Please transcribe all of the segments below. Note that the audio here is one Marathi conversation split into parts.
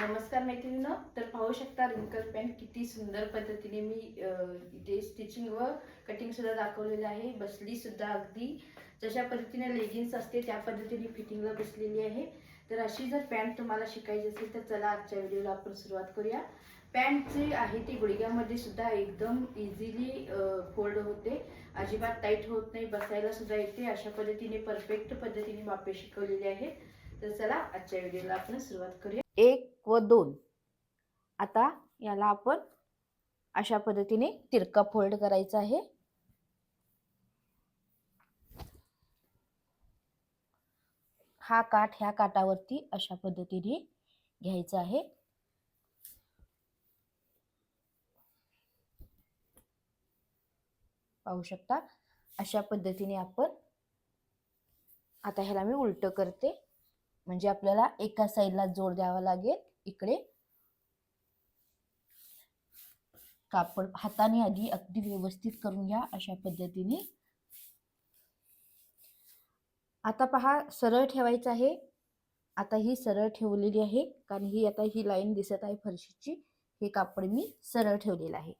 नमस्कार मैत्रिणीनं. तर पाहू शकता रिंकल पॅन्ट किती सुंदर पद्धतीने मी इथे स्टिचिंग व कटिंग सुद्धा दाखवलेलं आहे. बसली सुद्धा अगदी जशा पद्धतीने लेगिन्स असते त्या पद्धतीने फिटिंगला बसलेली आहे. तर अशी जर पॅन्ट तुम्हाला शिकायची असेल तर चला आजच्या व्हिडिओला आपण सुरुवात करूया. पॅन्ट जे आहे ती गुडघ्यामध्ये सुद्धा एकदम इझिली फोल्ड होते. अजिबात टाईट होत नाही. बसायला सुद्धा येते. अशा पद्धतीने परफेक्ट पद्धतीने बापे शिकवलेले आहेत. तर चला आजच्या व्हिडिओला आपण सुरुवात करूया. एक व दोन. आता याला आपण अशा पद्धतीने तिरका फोल्ड करायचा आहे. हा काठ ह्या काठावरती अशा पद्धतीने घ्यायचा आहे. पाहू शकता अशा पद्धतीने आपण आता ह्याला मी उलट करते. म्हणजे आपल्याला एका साईडला जोड द्यावा लागेल. इकडे कापड हाताने आधी अगदी व्यवस्थित करून घ्या अशा पद्धतीने. आता पहा सरळ ठेवायचं आहे. आता ही सरळ ठेवलेली आहे कारण ही आता ही लाईन दिसत आहे फरशीची. हे कापड मी सरळ ठेवलेलं आहे.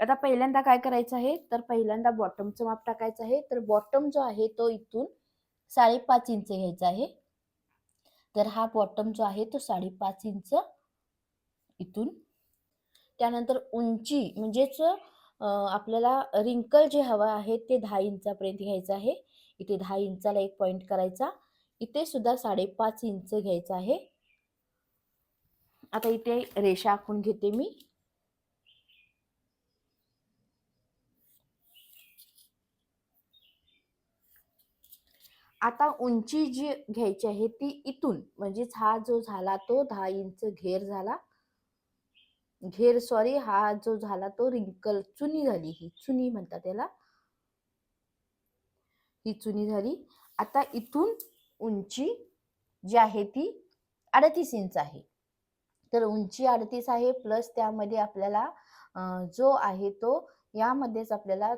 आता पहिल्यांदा काय करायचं आहे? तर पहिल्यांदा बॉटमचं माप टाकायचं आहे. तर बॉटम जो आहे तो इथून साडेपाच इंच घ्यायचा आहे. तर हा बॉटम जो आहे तो साडेपाच इंच इथून. त्यानंतर उंची म्हणजेच आपल्याला रिंकल जे हवं आहे ते दहा इंचापर्यंत घ्यायचं आहे. इथे दहा इंचाला एक पॉइंट करायचा. इथे सुद्धा साडेपाच इंच घ्यायचं आहे. आता इथे रेषा आखून घेते मी. आता उंची जी घ्यायची आहे ती इथून म्हणजेच हा जो झाला तो दहा इंच घेर झाला. घेर सॉरी हा जो झाला तो रिंकल चुनी झाली ही. चुनी म्हणतात त्याला ही चुनी झाली. आता इथून उंची जी आहे ती अडतीस इंच आहे. तर उंची अडतीस आहे प्लस त्यामध्ये आपल्याला जो आहे तो यामध्येच आपल्याला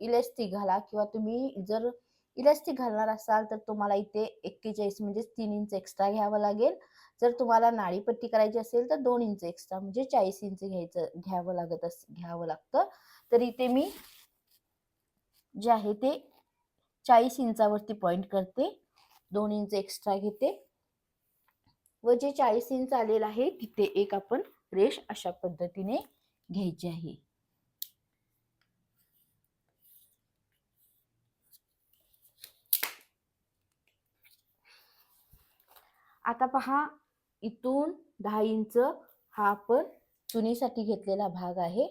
इलेस्टिक घाला किंवा तुम्ही जर इलास्टिक घालणार असाल तर तुम्हाला इथे एक्केचाळीस म्हणजे तीन इंच एक्स्ट्रा घ्यावं लागेल. जर तुम्हाला नाळीपट्टी करायची असेल तर दोन इंच एक्स्ट्रा म्हणजे चाळीस इंच घ्यायचं घ्यावं लागत अस घ्यावं लागतं. तर इथे मी जे आहे ते चाळीस इंचावरती पॉइंट करते. दोन इंच एक्स्ट्रा घेते. व जे चाळीस इंच आलेलं आहे तिथे एक आपण रेष अशा पद्धतीने घ्यायची आहे. आता पहा इथून दहा इंच हा आपण चुनीसाठी घेतलेला भाग आहे.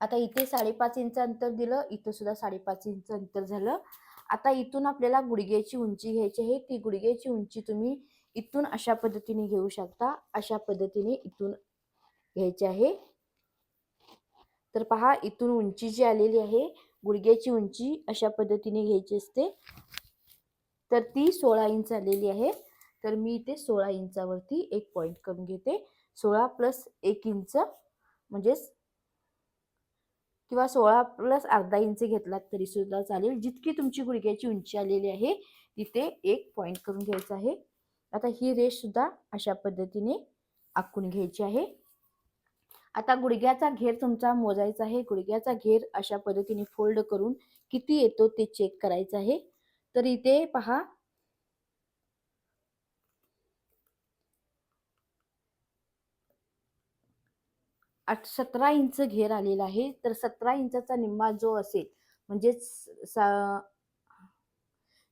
आता इथे साडेपाच इंच अंतर दिलं इथं सुद्धा साडेपाच इंच अंतर झालं. आता इथून आपल्याला गुडघ्याची उंची घ्यायची आहे. ती गुडघ्याची उंची तुम्ही इथून अशा पद्धतीने घेऊ शकता. अशा पद्धतीने इथून घ्यायची आहे. तर पहा इथून उंची जी आलेली आहे गुडघ्याची उंची अशा पद्धतीने घ्यायची असते. तर ती सोळा इंच आलेली आहे. तर मी इथे सोळा इंचावरती एक पॉईंट करून घेते. सोळा प्लस एक इंच म्हणजेच किंवा सोळा प्लस अर्धा इंच घेतलात तरी सुद्धा चालेल. जितकी तुमची गुडघ्याची उंची आलेली आहे तिथे एक पॉईंट करून घ्यायचा आहे. आता ही रेष सुद्धा अशा पद्धतीने आखून घ्यायची आहे. आता गुडघ्याचा घेर तुमचा मोजायचा आहे. गुडघ्याचा घेर अशा पद्धतीने फोल्ड करून किती येतो ते चेक करायचं आहे. तर इथे पहा. आठ सतरा इंच घेर आलेला आहे. तर सतरा इंचाचा निम्मा जो असेल म्हणजेच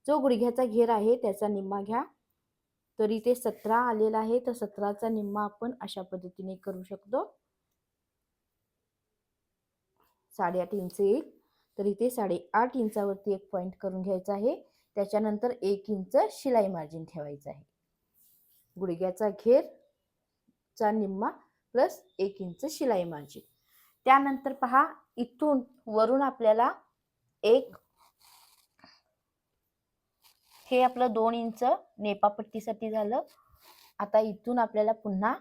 जो गुडघ्याचा घेर आहे त्याचा निम्मा घ्या. तर इथे सतरा आलेला आहे. तर सतराचा निम्मा आपण अशा पद्धतीने करू शकतो. साडेआठ इंच एक. तर इथे साडेआठ इंचावरती एक पॉईंट करून घ्यायचा आहे. त्याच्यानंतर एक इंच शिलाई मार्जिन ठेवायचं आहे. गुडघ्याचा घेर चा निम्मा प्लस एक इंच शिलाई मार्जिन त्यानंतर पहा इथून वरून आपल्याला एक हे आपलं दोन इंच नेपापट्टीसाठी झालं. आता इथून आपल्याला पुन्हा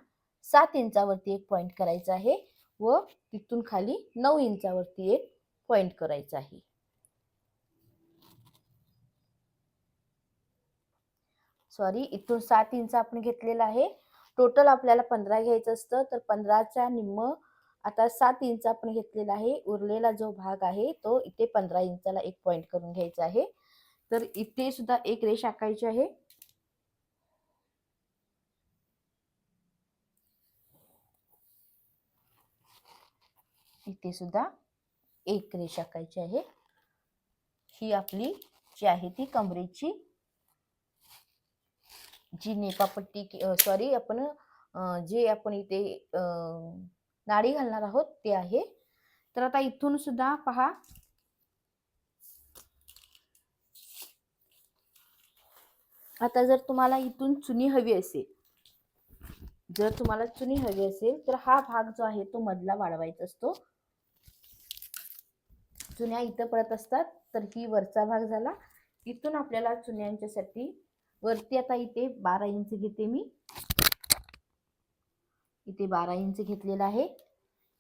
सात इंचावरती एक पॉईंट करायचा आहे व तिथून खाली नऊ इंचावरती एक पॉईंट करायचा आहे. सॉरी इथून सात इंच आपण घेतलेला आहे. टोटल आपल्याला पंधरा घ्यायचं असतं तर पंधराच्या निम्म आता सात इंच आपण घेतलेला आहे. उरलेला जो भाग आहे तो इथे पंधरा इंचाला एक पॉइंट करून घ्यायचा आहे. तर इथे सुद्धा एक रेष आखायची आहे. इथे सुद्धा एक रे आखायची आहे. ही आपली जी आहे ती कमरेची. जी नेपापट्टी सॉरी आपण जे आपण इथे नाडी घालणार आहोत ते आहे. तर आता इथून सुद्धा पहा. आता जर तुम्हाला इथून चुनी हवी असेल जर तुम्हाला चुनी हवी असेल तर हा भाग जो आहे तो मधला वाढवायचा असतो. चुन्या इथं पडत असतात तर ही वरचा भाग झाला. इथून आपल्याला चुन्यांच्यासाठी वरती आता इथे बारा इंच घेते मी. इथे बारा इंच घेतलेला आहे.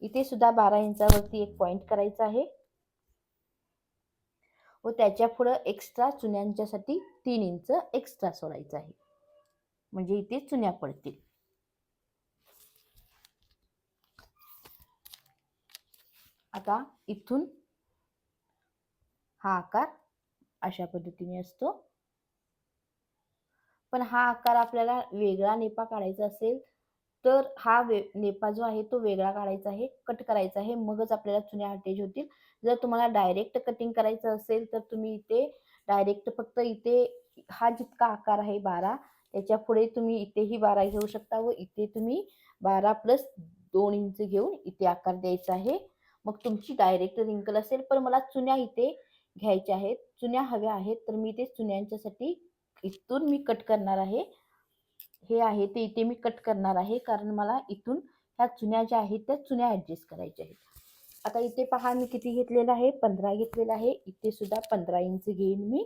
इथे सुद्धा बारा इंचावरती एक पॉइंट करायचा आहे. व त्याच्या पुढं एक्स्ट्रा चुन्यांच्यासाठी तीन इंच एक्स्ट्रा सोडायचं आहे. म्हणजे इथे चुन्या पडतील. आता इथून हा आकार अशा पद्धतीने असतो. पण हा आकार आपल्याला वेगळा नेपा काढायचा असेल तर हा वे नेपा जो आहे तो वेगळा काढायचा आहे कट करायचा आहे मगच आपल्याला चुन्या अटॅच होतील. जर तुम्हाला डायरेक्ट कटिंग करायचं असेल तर तुम्ही इथे डायरेक्ट फक्त इथे हा जितका आकार आहे बारा त्याच्या पुढे तुम्ही इथेही बारा घेऊ शकता व इथे तुम्ही बारा प्लस दोन इंच घेऊन इथे आकार द्यायचा आहे. मग तुमची डायरेक्ट रिंकल असेल पण मला चुन्या इथे घ्यायच्या आहेत. चुन्या हव्या आहेत तर मी ते चुन्यांच्यासाठी इथून मी कट करणार आहे. हे आहे ते इथे मी कट करणार आहे कारण मला इथून ह्या चुन्या ज्या आहेत त्या चुन्या ॲडजस्ट करायच्या आहेत. आता इथे पहा मी किती घेतलेलं आहे? पंधरा घेतलेलं आहे. इथे सुद्धा पंधरा इंच घेईन मी.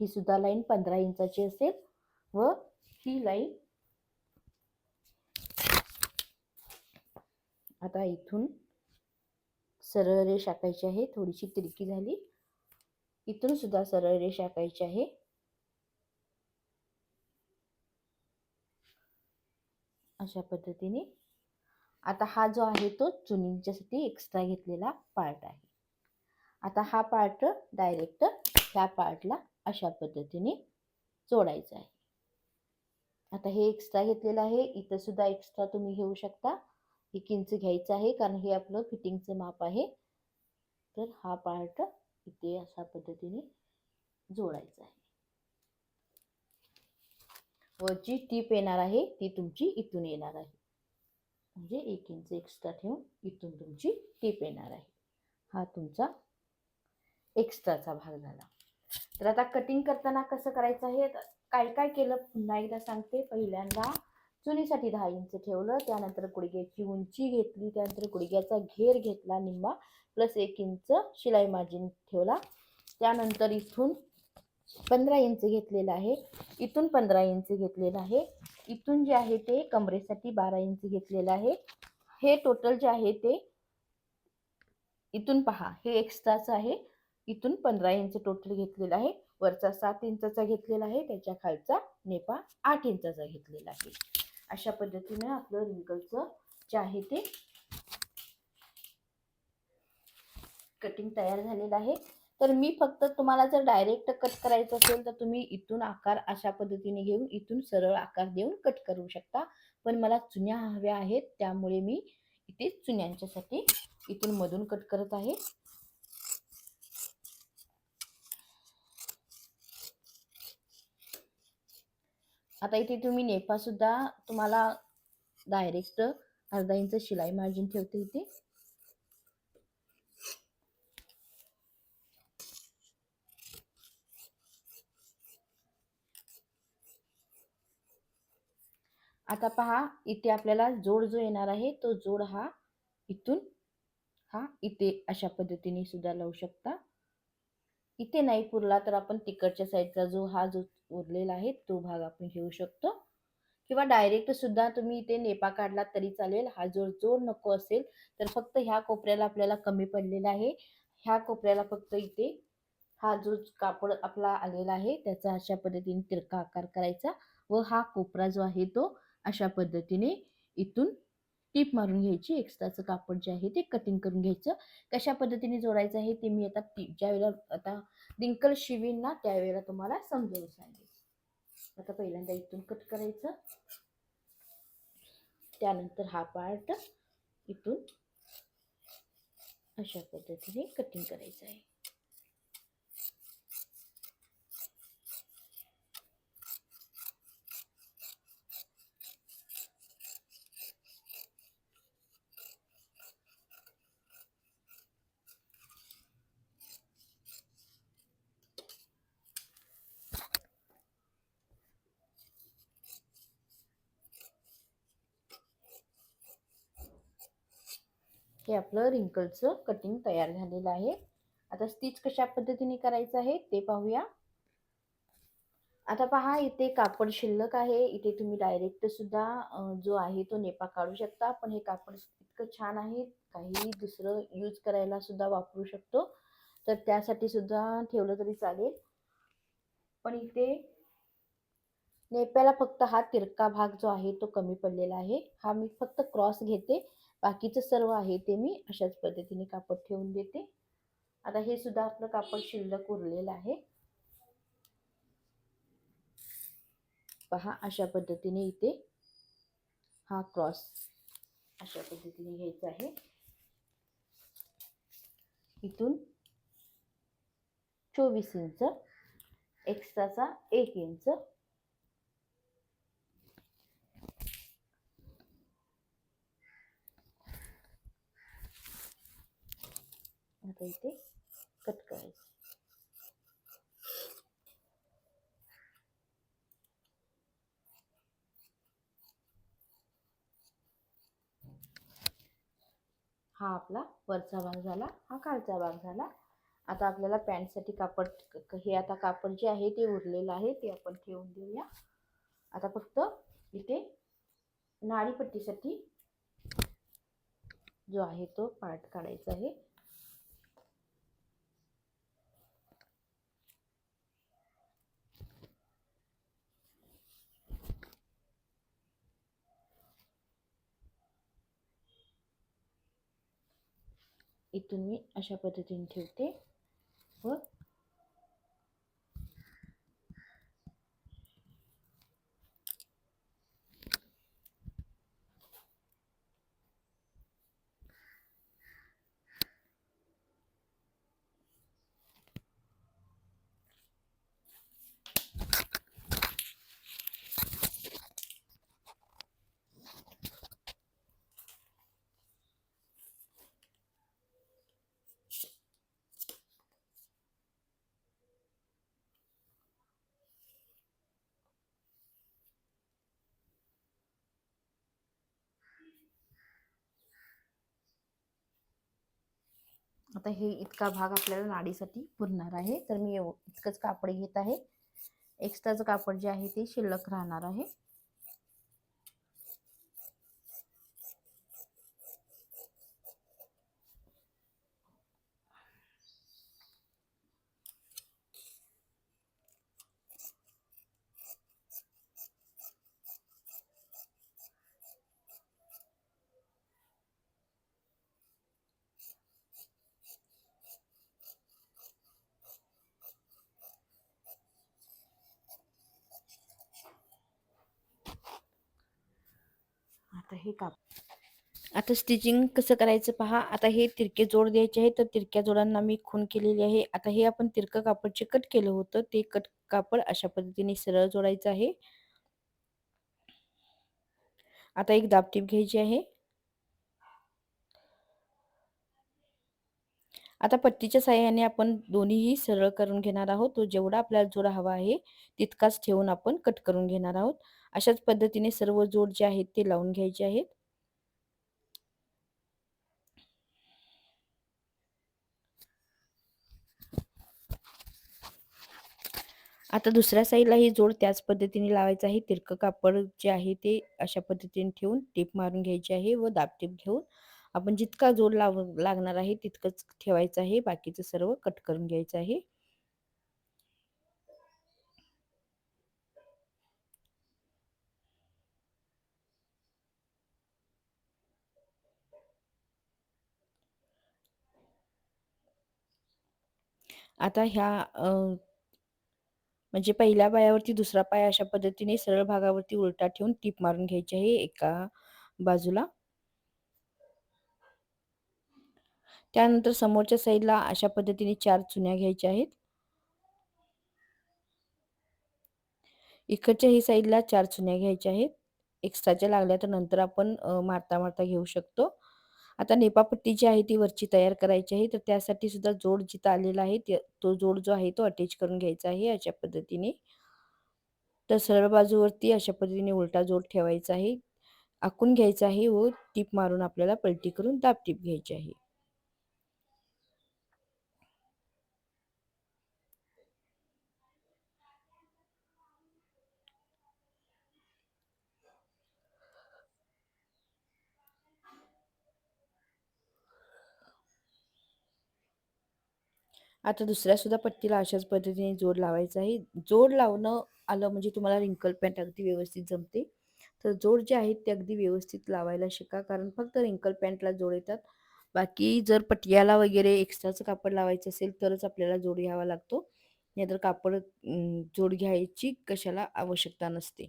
ही सुद्धा लाईन पंधरा इंचाची असेल व ही लाईन आता इथून सरळ रेष आखायची आहे. थोडीशी तिरकी झाली. इथून सुद्धा सरळ रेष आखायची आहे. अशा पद्धतीने. आता हा जो आहे तो चुनींच्यासाठी एक्स्ट्रा घेतलेला पार्ट आहे. आता हा पार्ट डायरेक्ट ह्या पार्टला अशा पद्धतीने जोडायचा आहे. आता हे एक्स्ट्रा घेतलेलं आहे. इथं सुद्धा एक्स्ट्रा तुम्ही घेऊ शकता. एक इंच घ्यायचं आहे कारण हे आपलं फिटिंगचं माप आहे. तर हा पार्ट इथे अशा पद्धतीने जोडायचा आहे. व जी टीप येणार आहे ती तुमची इथून येणार आहे. म्हणजे एक इंच एक्स्ट्रा ठेवून इथून तुमची टीप येणार आहे. हा तुमचा एक्स्ट्राचा भाग झाला. तर आता कटिंग करताना कसं करायचं आहे? काय काय केलं? पुन्हा एकदा सांगते. पहिल्यांदा चुनीसाठी दहा इंच ठेवलं त्यानंतर गुडघ्याची उंची घेतली त्यानंतर गुडघ्याचा घेर घेतला निम्मा प्लस एक इंच शिलाई मार्जिन ठेवला. त्यानंतर इथून पंधरा इंच घेतलेलं आहे. इथून पंधरा इंच घेतलेलं आहे. इथून जे आहे ते कमरेसाठी बारा इंच घेतलेलं आहे. हे टोटल जे आहे ते इथून पहा हे एक्स्ट्राचं आहे. इथून पंधरा इंच टोटल घेतलेलं आहे. वरचा सात इंचाचा घेतलेला आहे. त्याच्या खालचा नेपा आठ इंचाचा घेतलेला आहे. अशा पद्धतीने आपलं रिंकलचं जे आहे ते कटिंग तयार झालेलं आहे. तर मी फक्त तुम्हाला जर डायरेक्ट कट करायचं असेल तर तुम्ही इथून आकार अशा पद्धतीने घेऊन इथून सरळ आकार देऊन कट करू शकता. पण मला चुन्या हव्या आहेत त्यामुळे मी इथे चुन्यांच्यासाठी इथून मधून कट करत आहे. आता इथे तुम्ही नेपा सुद्धा तुम्हाला डायरेक्ट अर्धा इंच शिलाई मार्जिन ठेवते इथे. आता पहा इथे आपल्याला जोड जो येणार आहे तो जोड हा इथून हा इथे अशा पद्धतीने सुद्धा लावू शकता. इथे नाही पुरला तर आपण तिकडच्या साईडचा जो हा जो उरलेला आहे तो भाग आपण घेऊ शकतो. किंवा डायरेक्ट सुद्धा तुम्ही इथे नेपा काढला तरी चालेल. हा जोर जोड नको असेल तर फक्त ह्या कोपऱ्याला आपल्याला कमी पडलेला आहे. ह्या कोपऱ्याला फक्त इथे हा जो कापड आपला आलेला आहे त्याचा अशा पद्धतीने तिरका आकार करायचा व हा कोपरा जो आहे तो अशा पद्धतीने इथून टीप मारून घ्यायची. एक्स्ट्राचं कापड जे आहे ते कटिंग करून घ्यायचं. कशा पद्धतीने जोडायचं आहे ते मी आता टीप ज्या वेळेला आता डिंकल शिवीन ना त्यावेळेला तुम्हाला समजावून सांगेल आता पहिल्यांदा इथून कट करायचं. त्यानंतर हा पार्ट इथून अशा पद्धतीने कटिंग करायचं आहे. हे आपलं रिंकलचं कटिंग तयार झालेलं आहे. आता स्टिच कशा पद्धतीने करायचं आहे ते पाहूया. आता पहा इथे कापड शिल्लक आहे. इथे तुम्ही डायरेक्ट सुद्धा जो आहे तो नेपा काढू शकता. पण हे कापड इतकं छान आहे काही दुसरं यूज करायला सुद्धा वापरू शकतो. तर त्यासाठी सुद्धा ठेवलं तरी चालेल. पण इथे नेप्याला फक्त हा तिरका भाग जो आहे तो कमी पडलेला आहे. हा मी फक्त क्रॉस घेते. बाकीचं सर्व आहे ते मी अशाच पद्धतीने कापड ठेवून देते. आता हे सुद्धा आपलं कापड शिल्लक उरलेलं आहे. पहा अशा पद्धतीने इथे हा क्रॉस अशा पद्धतीने घ्यायचा आहे. इथून चोवीस इंच एक्स्ट्राचा एक इंच आता इथे कट करायचं. हा आपला वरचा भाग झाला हा खालचा भाग झाला. आता आपल्याला पॅन्टसाठी कापड हे आता कापड जे आहे ते उरलेलं आहे ते आपण ठेवून देऊया. आता फक्त इथे नाडीपट्टीसाठी जो आहे तो पार्ट काढायचा आहे. इथून मी अशा पद्धतीने ठेवते व आता हे इतका भाग आपल्याला नाडीसाठी पुरणार आहे. तर मी इतकंच कापड घेत आहे. एक्स्ट्राचं कापड जे आहे ते शिल्लक राहणार आहे. आहे हे काप आता स्टिचिंग कसं करायचं पहा? आता हे तिरके जोड द्यायचे आहे तर तिरक्या जोडांना मी खून केलेली आहे. आता हे आपण तिरकं कापडचे कट केलं होतं. ते कट कापड अशा पद्धतीने सरळ जोडायचं आहे. आता एक दाबटीप घ्यायची आहे. आता पट्टीच्या साह्याने आपण दोन्हीही सरळ करून घेणार आहोत. तो जेवढा आपल्याला जोड हवा आहे तितकाच ठेवून आपण कट करून घेणार आहोत. अशाच पद्धतीने सर्व जोड जे आहेत ते लावून घ्यायचे आहेत. आता दुसऱ्या साईडलाही जोड त्याच पद्धतीने लावायचा आहे. तिरकं कापड जे आहे ते अशा पद्धतीने ठेवून टीप मारून घ्यायची आहे व दाबटेप घेऊन आपण जितका जोड लाव लागणार आहे तितकंच ठेवायचं आहे. बाकीचं सर्व कट करून घ्यायचं आहे. आता ह्या म्हणजे पहिल्या पायावरती दुसरा पाय अशा पद्धतीने सरळ भागावरती उलटा ठेवून टीप मारून घ्यायची आहे एका बाजूला. त्यानंतर समोरच्या साईडला अशा पद्धतीने चार चुन्या घ्यायच्या आहेत. इकडच्या ही साईडला चार चुन्या घ्यायच्या आहेत. एक्स्ट्राच्या लागल्या तर नंतर आपण मारता मारता घेऊ शकतो. आता नेपापट्टी जी आहे ती वरची तयार करायची आहे. तर त्यासाठी सुद्धा जोड जिथं आलेला आहे तो जोड जो आहे तो अटॅच करून घ्यायचा आहे अशा पद्धतीने. तर सरळ बाजूवरती अशा पद्धतीने उलटा जोड ठेवायचा आहे. आखून घ्यायचा आहे व टीप मारून आपल्याला पलटी करून दाब टीप घ्यायची आहे. आता दुसऱ्या सुद्धा पट्टीला अशाच पद्धतीने जोड लावायचा आहे. जोड लावणं आलं म्हणजे तुम्हाला रिंकल पॅन्ट अगदी व्यवस्थित जमते. तर जोड जे आहेत ते अगदी व्यवस्थित लावायला शिका कारण फक्त रिंकल पॅन्टला जोड येतात. बाकी जर पटियाला वगैरे एक्स्ट्राचं कापड लावायचं असेल तरच आपल्याला जोड घ्यावा लागतो. नाहीतर कापड जोड घ्यायची कशाला आवश्यकता नसते.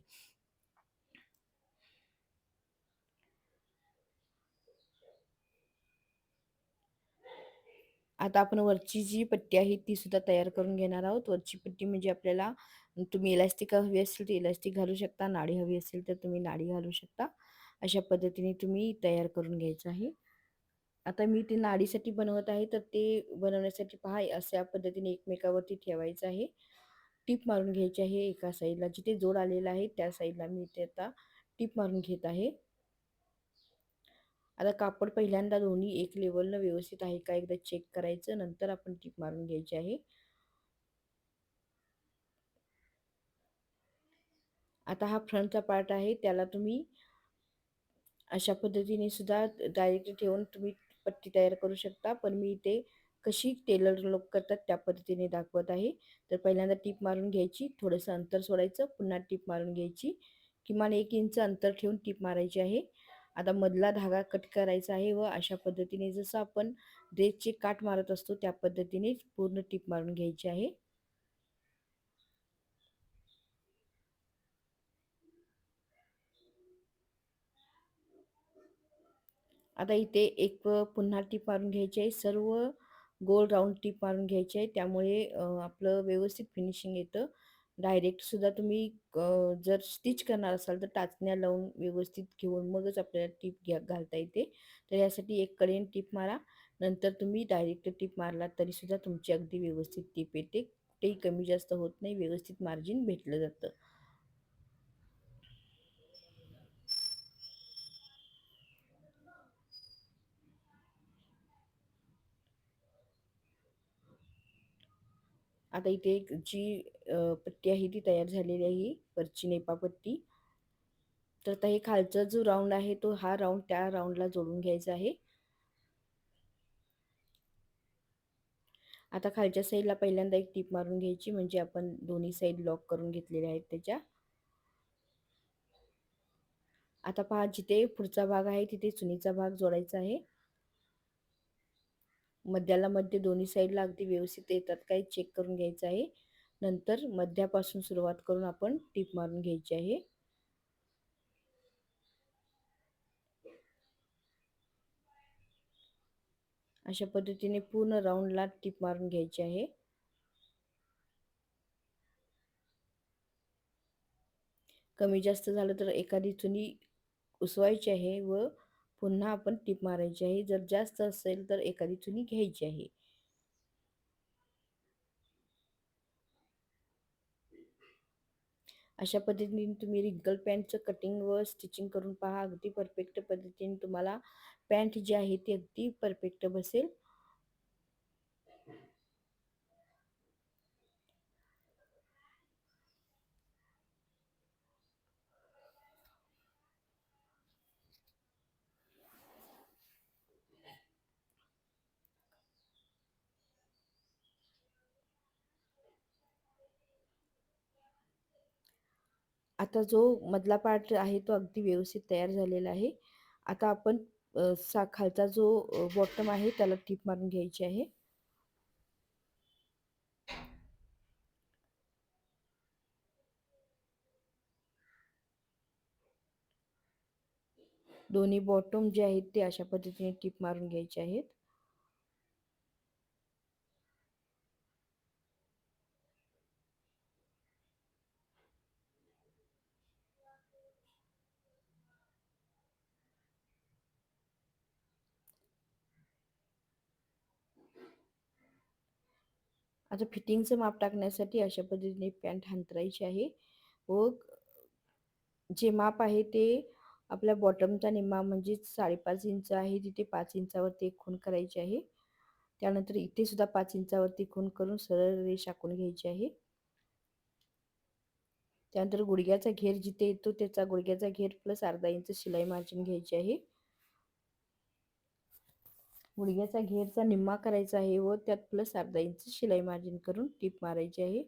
आता आपण वरची जी पट्टी आहे ती सुद्धा तयार करून घेणार आहोत. वरची पट्टी म्हणजे आपल्याला तुम्ही इलास्टिक हवी असेल तर इलास्टिक घालू शकता नाडी हवी असेल तर तुम्ही नाडी घालू शकता. अशा पद्धतीने तुम्ही तयार करून घ्यायचं आहे. आता मी ते नाडीसाठी बनवत आहे तर ते बनवण्यासाठी पहा अशा पद्धतीने एकमेकावरती ठेवायचं आहे. टीप मारून घ्यायची आहे एका साईडला जिथे जोड आलेला आहे त्या साईडला मी ते आता टीप मारून घेत आहे. आता कापड पहिल्यांदा दोन्ही एक लेवलनं व्यवस्थित आहे का? एकदा चेक करायचं नंतर आपण टीप मारून घ्यायची आहे. आता हा फ्रंटचा पार्ट आहे त्याला तुम्ही अशा पद्धतीने सुद्धा डायरेक्ट ठेवून तुम्ही पट्टी तयार करू शकता. पण मी इथे कशी टेलर लोक करतात त्या पद्धतीने दाखवत आहे. तर पहिल्यांदा टीप मारून घ्यायची थोडंसं अंतर सोडायचं पुन्हा टीप मारून घ्यायची. किमान एक इंच अंतर ठेवून टीप मारायची आहे. आता मधला धागा कट करायचा आहे व अशा पद्धतीने जसं आपण ड्रेसचे काट मारत असतो त्या पद्धतीने पूर्ण टीप मारून घ्यायची आहे. आता इथे एक पुन्हा टीप मारून घ्यायची आहे. सर्व गोल राऊंड टीप मारून घ्यायची आहे. त्यामुळे आपलं व्यवस्थित फिनिशिंग येतं. डायरेक्टसुद्धा तुम्ही जर स्टिच करणार असाल तर टाचण्या लावून व्यवस्थित घेऊन मगच आपल्याला टीप घ्या घालता येते. तर यासाठी एक कडेन टीप मारा. नंतर तुम्ही डायरेक्ट टीप मारला तरीसुद्धा तुमची अगदी व्यवस्थित टीप येते. कुठेही कमी जास्त होत नाही. व्यवस्थित मार्जिन भेटलं जातं. आता इथे एक जी पट्टी आहे ती तयार झालेली आहे वरची नेपा पट्टी. तर आता हे खालचा जो राऊंड आहे तो हा राऊंड त्या राऊंडला जोडून घ्यायचा आहे. आता खालच्या साईडला पहिल्यांदा एक टीप मारून घ्यायची म्हणजे आपण दोन्ही साईड लॉक करून घेतलेल्या आहेत त्याच्या. आता पहा जिथे पुढचा भाग आहे तिथे चुनीचा भाग जोडायचा आहे. मध्याला मध्ये दोन्ही साईडला अगदी व्यवस्थित येतात. काही चेक करून घ्यायचं आहे. नंतर मध्यापासून सुरुवात करून आपण टीप मारून घ्यायची आहे. अशा पद्धतीने पूर्ण राऊंडला टीप मारून घ्यायची आहे. कमी जास्त झालं तर एखादी चुनी उसवायची आहे व पुन्हा आपण टीप मारायची आहे. जर जास्त असेल तर एखादी चुनी घ्यायची आहे. अशा पद्धतीने तुम्ही रिंकल पॅन्टचं कटिंग व स्टिचिंग करून पहा. अगदी परफेक्ट पद्धतीने तुम्हाला पॅन्ट जी आहे ती अगदी परफेक्ट बसेल. आता जो मधला पार्ट आहे तो अगदी व्यवस्थित तयार झालेला आहे. आता आपण सा खालचा जो बॉटम आहे त्याला टीप मारून घ्यायची आहे. दोन्ही बॉटम जे आहेत ते अशा पद्धतीने टीप मारून घ्यायचे आहेत. आता फिटिंगचं माप टाकण्यासाठी अशा पद्धतीने पॅन्ट हांतरायची आहे. व जे माप आहे ते आपल्या बॉटमचा निम्मा म्हणजेच साडेपाच इंच आहे तिथे पाच इंचावरती एक खून करायची आहे. त्यानंतर इथे सुद्धा पाच इंचावरती खून करून सरळ रेष आखून घ्यायची आहे. त्यानंतर गुडघ्याचा घेर जिथे येतो त्याचा गुडघ्याचा घेर प्लस अर्धा इंच शिलाई मार्जिन घ्यायची आहे. गुडघ्याचा घेरचा निम्मा करायचा आहे व त्यात प्लस अर्धा इंच शिलाई मार्जिन करून टीप मारायची आहे.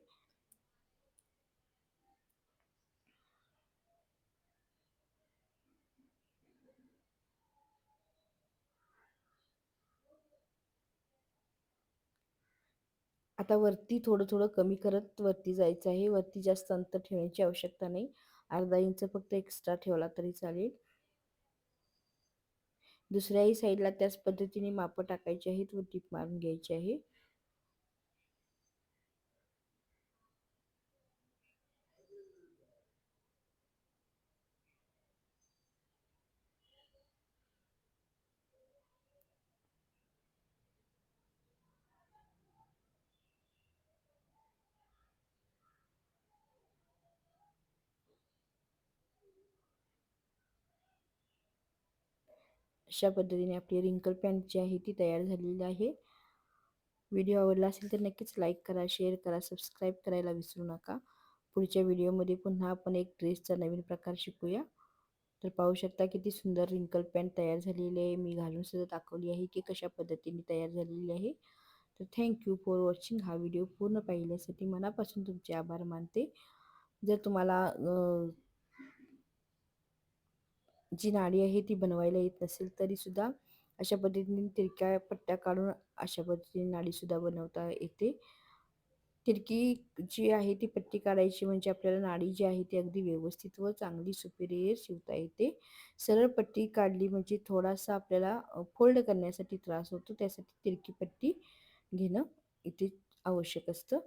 आता वरती थोडं थोडं कमी करत वरती जायचं आहे. वरती जास्त अंतर ठेवण्याची आवश्यकता नाही. अर्धा इंच फक्त एक्स्ट्रा ठेवला तरी चालेल. दुसऱ्याही साईडला त्याच पद्धतीने मापं टाकायची आहेत व टीप मारून घ्यायची आहे. अशा पद्धतीने आपली रिंकल पॅन्ट जी आहे ती तयार झालेली आहे. व्हिडिओ आवडला असेल तर नक्कीच लाईक करा शेअर करा सबस्क्राईब करायला विसरू नका. पुढच्या व्हिडिओमध्ये पुन्हा आपण एक ड्रेसचा नवीन प्रकार शिकूया. तर पाहू शकता किती सुंदर रिंकल पॅन्ट तयार झालेली आहे. मी घालून सुद्धा दाखवली आहे की कशा पद्धतीने तयार झालेली आहे. तर थँक्यू फॉर वॉचिंग हा व्हिडिओ पूर्ण पाहिल्यासाठी मनापासून तुमचे आभार मानते. जर तुम्हाला जी नाडी आहे ती बनवायला येत नसेल तरीसुद्धा अशा पद्धतीने तिरक्या पट्ट्या काढून अशा पद्धतीने नाडीसुद्धा बनवता येते. तिरकी जी आहे ती पट्टी काढायची म्हणजे आपल्याला नाडी जी आहे ती अगदी व्यवस्थित व चांगली सुपिरियर शिवता येते. सरळ पट्टी काढली म्हणजे थोडासा आपल्याला फोल्ड करण्यासाठी त्रास होतो त्यासाठी तिरकी पट्टी घेणं इथे आवश्यक असतं.